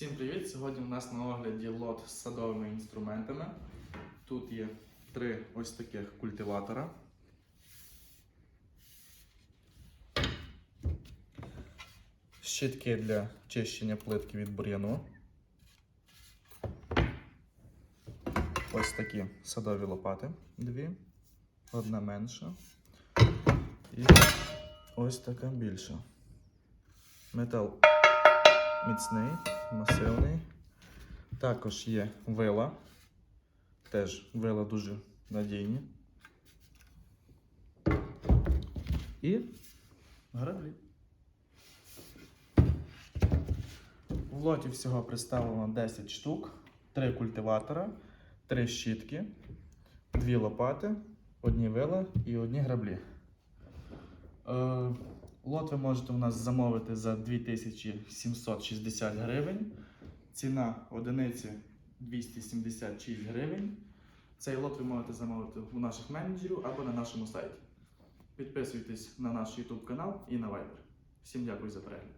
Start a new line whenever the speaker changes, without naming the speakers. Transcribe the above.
Всім привіт! Сьогодні у нас на огляді лот з садовими інструментами. Тут є три ось таких культиватора. Щітки для чищення плитки від бур'яну. Ось такі садові лопати. Дві. Одна менша. І ось така більша. Метал міцний, масивний. Також є вила. Теж вила дуже надійні. І граблі. В лоті всього представлено 10 штук, 3 культиватора, 3 щітки, 2 лопати, одні вила і одні граблі. Лот ви можете у нас замовити за 2760 гривень. Ціна одиниці 276 гривень. Цей лот ви можете замовити у наших менеджерів або на нашому сайті. Підписуйтесь на наш YouTube канал і на Viber. Всім дякую за перегляд.